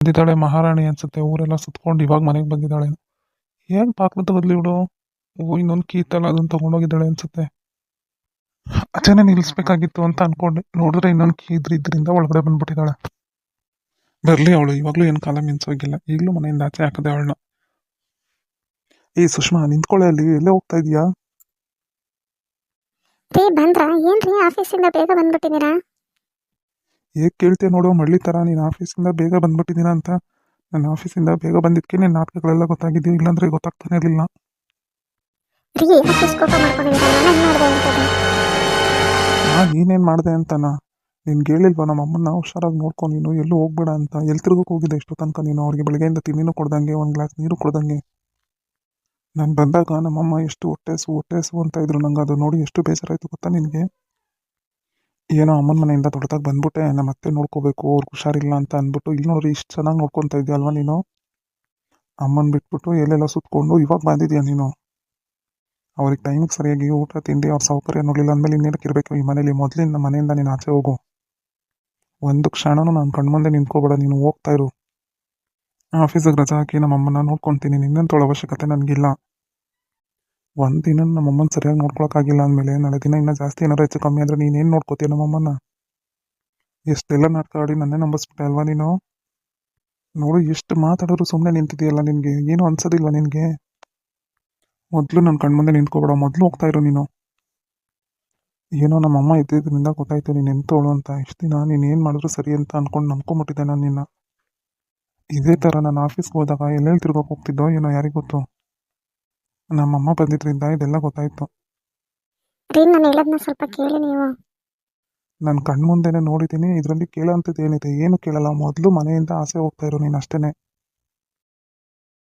ಬಂದಿದ್ದಾಳೆ, ಮಹಾರಾಣಿ ಅನ್ಸುತ್ತೆ. ಊರೆಲ್ಲ ಸುತ್ಕೊಂಡು ಇವಾಗ ಮನೆಗೆ ಬಂದಿದ್ದಾಳೆ. ಹೇಗೆ ಬಾಕ್ಲದ ಬದ್ಲಿ ಇವಳು? ಓ, ಇನ್ನೊಂದು ಕೀತಲ್ಲ ಅದನ್ನ ತೊಗೊಂಡೋಗಿದ್ದಾಳೆ ಅನ್ಸುತ್ತೆ. ಅದೇನೇ ನಿಲ್ಲಿಸ್ಬೇಕಾಗಿತ್ತು ಅಂತ ಅನ್ಕೊಂಡೆ. ನೋಡಿದ್ರೆ ಇನ್ನೊಂದು ಕೀ ಇದ್ರ ಇದರಿಂದ ಒಳಗಡೆ ಬಂದ್ಬಿಟ್ಟಿದ್ದಾಳೆ. ಬರಲಿ ಅವಳು, ಇವಾಗಲೂ ಏನು ಕಾಲ ಮಿನ್ಸೋಗಿಲ್ಲ ಈಗಲೂ ಮನೆಯಿಂದ ಆಚೆ ಹಾಕದೆ ಅವಳನ್ನ. ಏ, ಸುಷ್ಮಾ, ನಿಂತ್ಕೊಳ್ಳೆ ಅಲ್ಲಿ. ಎಲ್ಲೇ ಹೋಗ್ತಾ ಇದೀಯಾ? ಬಂದ್ರಾ? ಏನ್ರಿ? ಆಫೀಸಿಂದ ಬೇಗ ಬಂದ್ಬಿಟ್ಟಿದ್ದೀರಾ? ಹೇಗೆ ಕೇಳ್ತೀಯ ನೋಡೋ ಮಳ್ಳಿ ಥರ ನೀನು ಆಫೀಸಿಂದ ಬೇಗ ಬಂದ್ಬಿಟ್ಟಿದ್ದೀನ ಅಂತ. ನನ್ನ ಆಫೀಸಿಂದ ಬೇಗ ಬಂದಿದ್ದಕ್ಕೆ ನಿನ್ನ ನಾಟಕಗಳೆಲ್ಲ ಗೊತ್ತಾಗಿದ್ದೀವಿ ಇಲ್ಲಾಂದ್ರೆ ಗೊತ್ತಾಗ್ತಾನೆ ಇರಲಿಲ್ಲ. ಹಾಂ ನೀನೇನು ಮಾಡಿದೆ ಅಂತನ? ನಿನ್ಗೆ ಹೇಳಿಲ್ವಾ ನಮ್ಮ ಅಮ್ಮನ್ನ ಹುಷಾರಾಗಿ ನೋಡ್ಕೊ ನೀನು ಎಲ್ಲೂ ಹೋಗ್ಬೇಡ ಅಂತ. ಎಲ್ಲಿ ತಿರುಗಕ್ಕೆ ಹೋಗಿದ್ದೆ ಎಷ್ಟು ತನಕ ನೀನು ಅವ್ರಿಗೆ ಬೆಳಗ್ಗೆಯಿಂದ ತಿನ್ನಿನೂ ಕೊಡ್ದಂಗೆ ಒಂದು ಗ್ಲಾಸ್ ನೀರು ಕೊಡ್ದಂಗೆ. ನಾನು ಬಂದಾಗ ನಮ್ಮಮ್ಮ ಎಷ್ಟು ಹೊಟ್ಟೆಸು ಹೊಟ್ಟೆಸು ಅಂತ ಇದ್ರು ನಂಗೆ ಅದು ನೋಡಿ ಎಷ್ಟು ಬೇಸರ ಆಯಿತು ಗೊತ್ತಾ ನಿನಗೆ? ಏನೋ ಅಮ್ಮನ ಮನೆಯಿಂದ ದೊಡ್ಡದಾಗಿ ಬಂದ್ಬಿಟ್ಟೆ, ನಮ್ಮ ಅತ್ತೆ ನೋಡ್ಕೋಬೇಕು ಅವ್ರಿಗೆ ಹುಷಾರಿಲ್ಲ ಅಂತ ಅಂದ್ಬಿಟ್ಟು ಇಲ್ಲಿ ನೋಡ್ರಿ ಇಷ್ಟು ಚೆನ್ನಾಗಿ ನೋಡ್ಕೊತಾ ಇದ್ದೀಯ ಅಲ್ವಾ ನೀನು? ಅಮ್ಮನ ಬಿಟ್ಬಿಟ್ಟು ಎಲ್ಲೆಲ್ಲ ಸುತ್ಕೊಂಡು, ಇವಾಗ ಬಂದಿದ್ಯಾ ನೀನು? ಅವ್ರಿಗೆ ಟೈಮಿಗೆ ಸರಿಯಾಗಿ ಊಟ, ತಿಂಡಿ ಅವ್ರ ಸೌಕರ್ಯ ನೋಡಲಿಲ್ಲ ಅಂದಮೇಲೆ ಇನ್ನೇನಕ್ಕೆ ಇರಬೇಕು? ಈ ಮನೇಲಿ ಮೊದಲಿಂದ ಮನೆಯಿಂದ ನೀನು ಆಚೆ ಹೋಗು. ಒಂದು ಕ್ಷಣನೂ ನಾನು ಕಣ್ಮುಂದೆ ನಿಂತ್ಕೋಬೇಡ, ನೀನು ಹೋಗ್ತಾ ಇರು. ಆಫೀಸಿಗೆ ರಜಾ ಹಾಕಿ ನಮ್ಮ ಅಮ್ಮನ ನೋಡ್ಕೊತೀನಿ, ನಿನ್ನಂತೋಳ ಅವಶ್ಯಕತೆ ನನಗಿಲ್ಲ. ಒಂದು ದಿನ ನಮ್ಮ ಅಮ್ಮನ ಸರಿಯಾಗಿ ನೋಡ್ಕೊಳಕ್ಕಾಗಿಲ್ಲ ಅಂದಮೇಲೆ ನಾಳೆ ದಿನ ಇನ್ನೂ ಜಾಸ್ತಿ ಏನಾರು ಹೆಚ್ಚು ಕಮ್ಮಿ ಆದರೆ ನೀನೇನು ನೋಡ್ಕೋತೀಯ ನಮ್ಮಮ್ಮನ ಎಷ್ಟೆಲ್ಲ ನಾಟಕ ಆಡಿ ನನ್ನೇ ನಂಬಿಸ್ಬಿಟ್ಟೆ ಅಲ್ವಾ ನೀನು? ನೋಡು, ಎಷ್ಟು ಮಾತಾಡೋರು ಸುಮ್ಮನೆ ನಿಂತಿದೆಯಲ್ಲ ನಿನಗೆ. ಏನು ಅನ್ಸೋದಿಲ್ಲ ನಿನಗೆ. ಮೊದಲು ನನ್ನ ಕಣ್ಮುಂದೆ ನಿಂತ್ಕೋಬೇಡ. ಮೊದಲು ಹೋಗ್ತಾ ಇರು ನೀನು. ಏನೋ ನಮ್ಮ ಅಮ್ಮ ಇದ್ದಿದ್ದರಿಂದ ಗೊತ್ತಾಯ್ತು ನೀನು ಎಂತೋಳು ಅಂತ. ಇಷ್ಟು ದಿನ ನೀನು ಏನು ಮಾಡಿದ್ರು ಸರಿ ಅಂತ ಅನ್ಕೊಂಡು ನಂಬ್ಕೊಂಬಿಟ್ಟಿದ್ದೆ ನಾನು ನಿನ್ನ. ಇದೇ ಥರ ನಾನು ಆಫೀಸ್ಗೆ ಹೋದಾಗ ಎಲ್ಲೆಲ್ಲಿ ತಿರ್ಗೋಕೆ ಹೋಗ್ತಿದ್ದೋ ಏನೋ ಯಾರಿಗೆ ಗೊತ್ತು? ನಮ್ಮಮ್ಮ ಬಂದಿದ್ರಿಂದ ಇದೆಲ್ಲ ಗೊತ್ತಾಯ್ತು. ರೀ ನಾನು ಹೇಳೋದನ್ನ ಸ್ವಲ್ಪ ಕೇಳಿ ನೀವು. ನನ್ನ ಕಣ್ಮುಂದೆನೇ ನೋಡಿದ್ದೀನಿ ಇದರಲ್ಲಿ ಕೇಳೋಂಥದ್ದು ಏನಿದೆ ಏನು ಕೇಳಲ್ಲ? ಮೊದಲು ಮನೆಯಿಂದ ಆಸೆ ಹೋಗ್ತಾ ಇರೋ ನೀನು ಅಷ್ಟೇ